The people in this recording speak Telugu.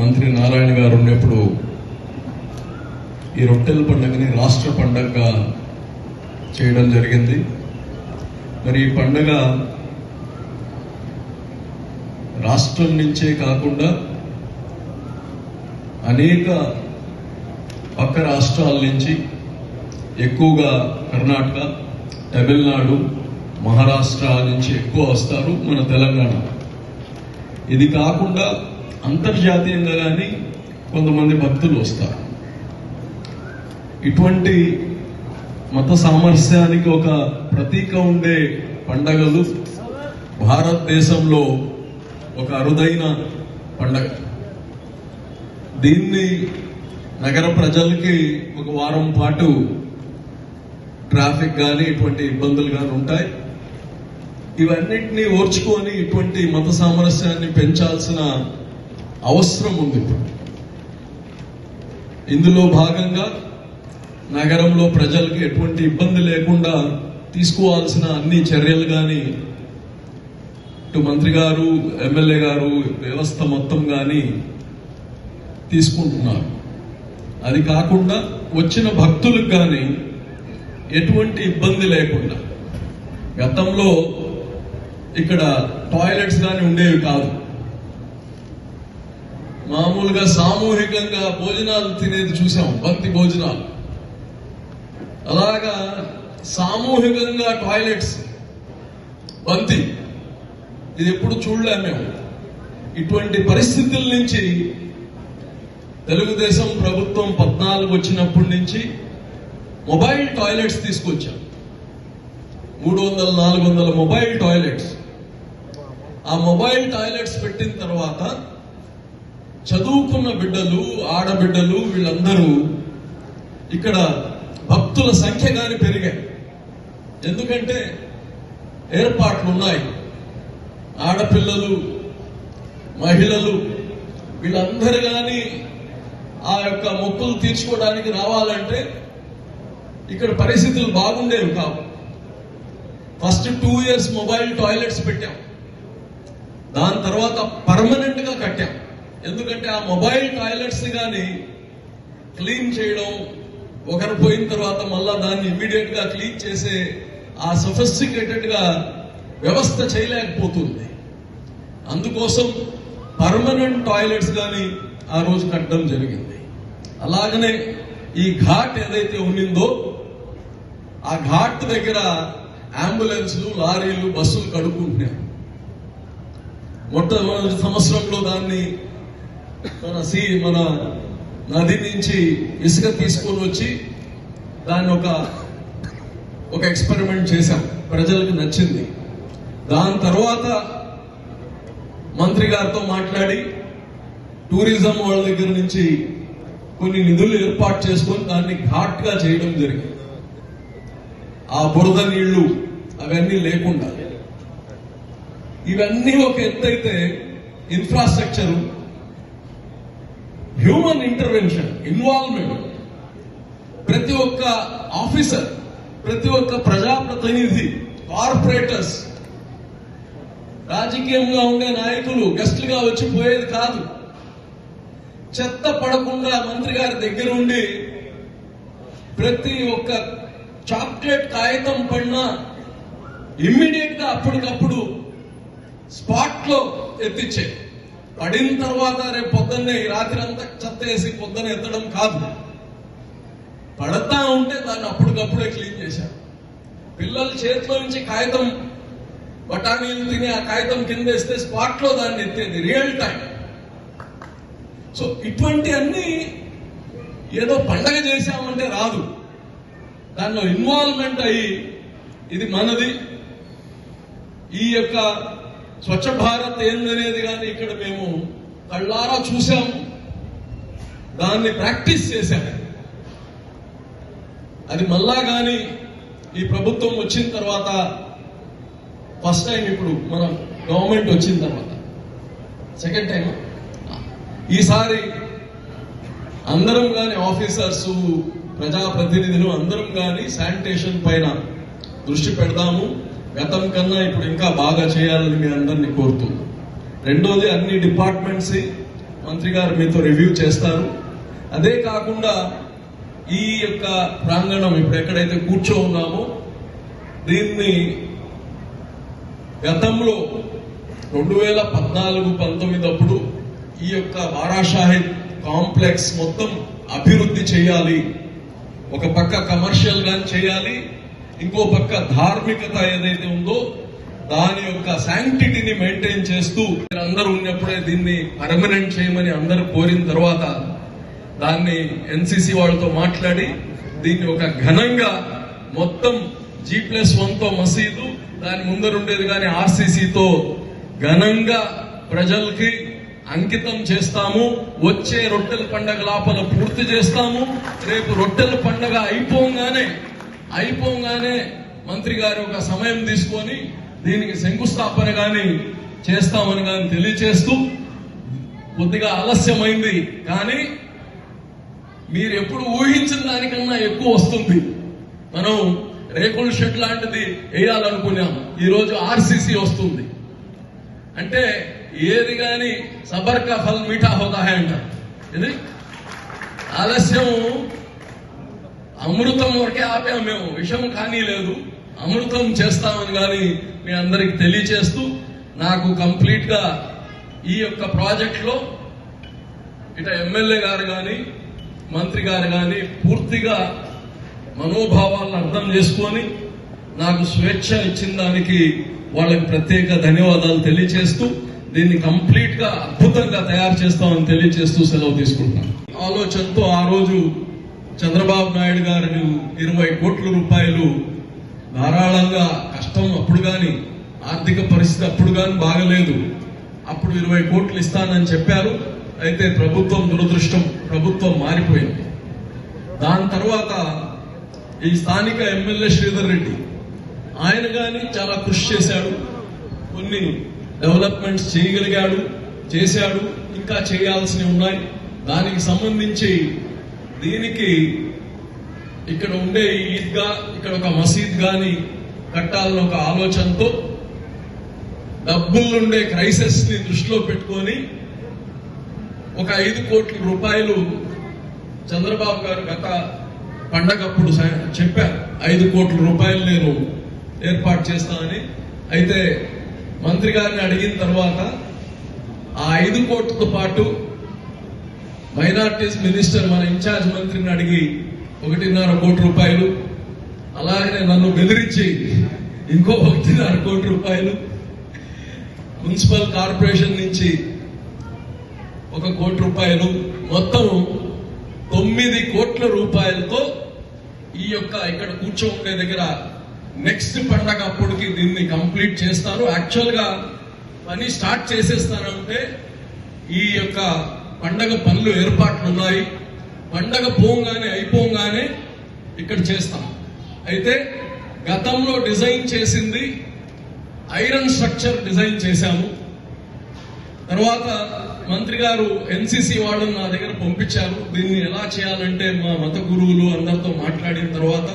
మంత్రి నారాయణ గారు ఉన్నప్పుడు ఈ రొట్టెల పండుగని రాష్ట్ర పండుగగా చేయడం జరిగింది. మరి ఈ పండగ రాష్ట్రం నుంచే కాకుండా అనేక పక్క రాష్ట్రాల నుంచి ఎక్కువగా కర్ణాటక తమిళనాడు మహారాష్ట్ర నుంచి ఎక్కువ వస్తారు మన తెలంగాణ. ఇది కాకుండా అంతర్జాతీయంగా కానీ కొంతమంది భక్తులు వస్తారు. ఇటువంటి మత సామరస్యానికి ఒక ప్రతీక ఉండే పండగలు భారతదేశంలో ఒక అరుదైన పండగ. దీన్ని నగర ప్రజలకి ఒక వారం పాటు ట్రాఫిక్ కానీ ఇటువంటి ఇబ్బందులు కానీ ఉంటాయి. ఇవన్నిటినీ ఓర్చుకొని ఇటువంటి మత సామరస్యాన్ని పెంచాల్సిన అవసరం ఉంది ఇందులో భాగంగా నగరంలో ప్రజలకు ఎటువంటి ఇబ్బంది లేకుండా తీసుకోవాల్సిన అన్ని చర్యలు కానీ ఇటు మంత్రి గారు ఎమ్మెల్యే గారు వ్యవస్థ మొత్తం కానీ తీసుకుంటున్నారు. అది కాకుండా వచ్చిన భక్తులకు కానీ ఎటువంటి ఇబ్బంది లేకుండా. గతంలో ఇక్కడ టాయిలెట్స్ కానీ ఉండేవి కాదు. మామూలుగా సామూహికంగా భోజనాలు తినేది చూసాం బంతి భోజనాలు. అలాగా సామూహికంగా టాయిలెట్స్ బంతి ఇది ఎప్పుడు చూడలేము మేము. ఇటువంటి పరిస్థితుల నుంచి తెలుగుదేశం ప్రభుత్వం పద్నాలుగు వచ్చినప్పటి నుంచి మొబైల్ టాయిలెట్స్ తీసుకొచ్చాం. మూడు వందల నాలుగు వందల మొబైల్ టాయిలెట్స్. ఆ మొబైల్ టాయిలెట్స్ పెట్టిన తర్వాత చదువుకున్న బిడ్డలు ఆడబిడ్డలు వీళ్ళందరూ ఇక్కడ భక్తుల సంఖ్య కానీ పెరిగాయి. ఎందుకంటే ఏర్పాట్లు ఉన్నాయి. ఆడపిల్లలు మహిళలు వీళ్ళందరూ కానీ ఆ యొక్క మొక్కులు తీర్చుకోవడానికి రావాలంటే ఇక్కడ పరిస్థితులు బాగుండేవి కావు. First two years mobile toilets పెట్టాం. దాని తర్వాత పర్మనెంట్గా కట్టాం. ఎందుకంటే ఆ మొబైల్ టాయిలెట్స్ కానీ క్లీన్ చేయడం ఒకరు పోయిన తర్వాత మళ్ళా దాన్ని ఇమీడియట్గా క్లీన్ చేసే ఆ సొఫిస్టికేటెడ్గా వ్యవస్థ చేయలేకపోతుంది. అందుకోసం పర్మనెంట్ టాయిలెట్స్ కానీ ఆ రోజు కట్టడం జరిగింది. అలాగనే ఈ ఘాట్ ఏదైతే ఉన్నిందో ఆ ఘాట్ దగ్గర అంబులెన్స్లు లారీలు బస్సులు కడుక్కుంటున్నాయి. మొట్టమొదటి సంవత్సరంలో దాన్ని మన సి మన నది నుంచి ఇసుక తీసుకొని వచ్చి దాన్ని ఒక ఒక ఎక్స్పెరిమెంట్ చేశాం. ప్రజలకు నచ్చింది. దాని తర్వాత మంత్రి గారితో మాట్లాడి టూరిజం వాళ్ళ దగ్గర నుంచి కొన్ని నిధులు ఏర్పాటు చేసుకొని దాన్ని ఘాట్గా చేయడం జరిగింది. ఆ బురద నీళ్ళు అవన్నీ లేకుండా. ఇవన్నీ ఒక ఎత్తైతే ఇన్ఫ్రాస్ట్రక్చర్ హ్యూమన్ ఇంటర్వెన్షన్ ఇన్వాల్వ్మెంట్ ప్రతి ఒక్క ఆఫీసర్ ప్రతి ఒక్క ప్రజాప్రతినిధి కార్పొరేటర్స్ రాజకీయంగా ఉండే నాయకులు గెస్ట్లుగా వచ్చిపోయేది కాదు. చెత్త పడకుండా మంత్రి గారి దగ్గర ఉండి ప్రతి ఒక్క చాక్లెట్ కాగితం పడినా ఇమ్మీడియట్గా అప్పటికప్పుడు స్పాట్లో ఎత్తిచ్చే పడిన తర్వాత రేపు పొద్దున్నే ఈ రాత్రి అంతా చెత్త వేసి పొద్దున ఎత్తడం కాదు. పడతా ఉంటే దాన్ని అప్పటికప్పుడే క్లీన్ చేశారు. పిల్లల చేతిలో నుంచి కాగితం బఠానీలు తిని ఆ కాగితం కింద వేస్తే స్పాట్లో దాన్ని ఎత్తేది రియల్ టైం సో ఇటువంటి అన్ని ఏదో పండగ చేశామంటే రాదు. దానిలో ఇన్వాల్వ్మెంట్ అయ్యి ఇది మనది. ఈ యొక్క స్వచ్ఛ భారత్ ఏందనేది కానీ ఇక్కడ మేము కళ్ళారా చూసాము దాన్ని ప్రాక్టీస్ చేశాము అది మళ్ళా కానీ ఈ ప్రభుత్వం వచ్చిన తర్వాత ఫస్ట్ టైం ఇప్పుడు మన గవర్నమెంట్ వచ్చిన తర్వాత సెకండ్ టైం. ఈసారి అందరం కానీ ఆఫీసర్స్ ప్రజాప్రతినిధులు అందరం కానీ శానిటేషన్ పైన దృష్టి పెడదాము. గతం కన్నా ఇప్పుడు ఇంకా బాగా చేయాలని మీ అందరినీ కోరుతూ రెండోది అన్ని డిపార్ట్మెంట్స్ మంత్రి గారు మీతో రివ్యూ చేస్తారు. అదే కాకుండా ఈ యొక్క ప్రాంగణం ఇప్పుడు ఎక్కడైతే కూర్చో ఉన్నామో దీన్ని గతంలో రెండు వేల పద్నాలుగు పంతొమ్మిది అప్పుడు ఈ యొక్క బారాషాహిద్ కాంప్లెక్స్ మొత్తం అభివృద్ధి చేయాలి ఒక పక్క కమర్షియల్గా చేయాలి ఇంకో పక్క ధార్మికత ఏదైతే ఉందో దాని యొక్క శాంక్టిటీని మెయింటైన్ చేస్తూ అందరూ ఉన్నప్పుడే దీన్ని పర్మనెంట్ చేయమని అందరూ కోరిన తర్వాత దాన్ని ఎన్సీసీ వాళ్ళతో మాట్లాడి దీన్ని ఒక ఘనంగా మొత్తం జీ ప్లస్ వన్తో మసీదు దాని ముందర ఉండేది కానీ ఆర్సీసీతో ఘనంగా ప్రజలకి అంకితం చేస్తాము. వచ్చే రొట్టెల పండగ లోపల పూర్తి చేస్తాము. రేపు రొట్టెల పండగ అయిపోగానే అయిపోగానే మంత్రి గారు ఒక సమయం తీసుకొని దీనికి శంకుస్థాపన గాని చేస్తామని కానీ తెలియచేస్తూ కొద్దిగా ఆలస్యమైంది. కానీ మీరు ఎప్పుడు ఊహించిన దానికన్నా ఎక్కువ వస్తుంది. మనం రేకుల షెడ్ లాంటిది వేయాలనుకున్నాం. ఈరోజు ఆర్సీసీ వస్తుంది. అంటే ఏది కానీ సబర్ కా ఫల్ మీఠా హోదా హై అంటారు. ఇది ఆలస్యం అమృతం వరకే ఆపాము మేము. విషం కానీ లేదు. అమృతం చేస్తామని కానీ మీ అందరికి తెలియచేస్తూ నాకు కంప్లీట్గా ఈ యొక్క ప్రాజెక్ట్లో ఇట ఎమ్మెల్యే గారు కానీ మంత్రి గారు కానీ పూర్తిగా మనోభావాలను అర్థం చేసుకొని నాకు స్వేచ్ఛ ఇచ్చిన దానికి వాళ్ళకి ప్రత్యేక ధన్యవాదాలు తెలియచేస్తూ దీన్ని కంప్లీట్గా అద్భుతంగా తయారు చేస్తామని తెలియచేస్తూ సెలవు తీసుకుంటున్నాను. ఆలోచనతో ఆ రోజు చంద్రబాబు నాయుడు గారు ఇరవై కోట్ల రూపాయలు ధారాళంగా కష్టం అప్పుడు కానీ ఆర్థిక పరిస్థితి అప్పుడు కానీ బాగలేదు. అప్పుడు ఇరవై కోట్లు ఇస్తానని చెప్పారు. అయితే ప్రభుత్వం దురదృష్టం ప్రభుత్వం మారిపోయింది. దాని తర్వాత ఈ స్థానిక ఎమ్మెల్యే శ్రీధర్ రెడ్డి ఆయన కానీ చాలా కృషి చేశాడు. కొన్ని డెవలప్మెంట్స్ చేయగలిగాడు చేశాడు ఇంకా చేయాల్సినవి ఉన్నాయి. దానికి సంబంధించి దీనికి ఇక్కడ ఉండే ఈద్గా ఇక్కడ ఒక మసీద్ గాని కట్టాలని ఒక ఆలోచనతో డబ్బులుండే క్రైసిస్ని దృష్టిలో పెట్టుకొని ఒక ఐదు కోట్ల రూపాయలు చంద్రబాబు గారు గత పండగప్పుడు చెప్పారు. ఐదు కోట్ల రూపాయలు నేను ఏర్పాటు చేస్తానని అయితే మంత్రి గారిని అడిగిన తర్వాత ఆ ఐదు కోట్లతో పాటు మైనార్టీస్ మినిస్టర్ మన ఇన్ఛార్జ్ మంత్రిని అడిగి ఒకటిన్నర కోటి రూపాయలు అలాగనే నన్ను బెదిరించి ఇంకో ఒకటిన్నర కోటి రూపాయలు. మున్సిపల్ కార్పొరేషన్ నుంచి ఒక కోటి రూపాయలు. మొత్తం తొమ్మిది కోట్ల రూపాయలతో ఈ యొక్క ఇక్కడ కూర్చో దగ్గర నెక్స్ట్ పండగ అప్పటికి దీన్ని కంప్లీట్ చేస్తారు యాక్చువల్గా పని స్టార్ట్ చేసేస్తారంటే ఈ యొక్క పండగ పనులు ఏర్పాట్లు ఉన్నాయి. పండగ పోగానే అయిపోగానే ఇక్కడ చేస్తాం. అయితే గతంలో డిజైన్ చేసింది ఐరన్ స్ట్రక్చర్ డిజైన్ చేశాము. తర్వాత మంత్రి గారు ఎన్సీసీ వాళ్ళని నా దగ్గర పంపించారు. దీన్ని ఎలా చేయాలంటే మా మత గురువులు అందరితో మాట్లాడిన తర్వాత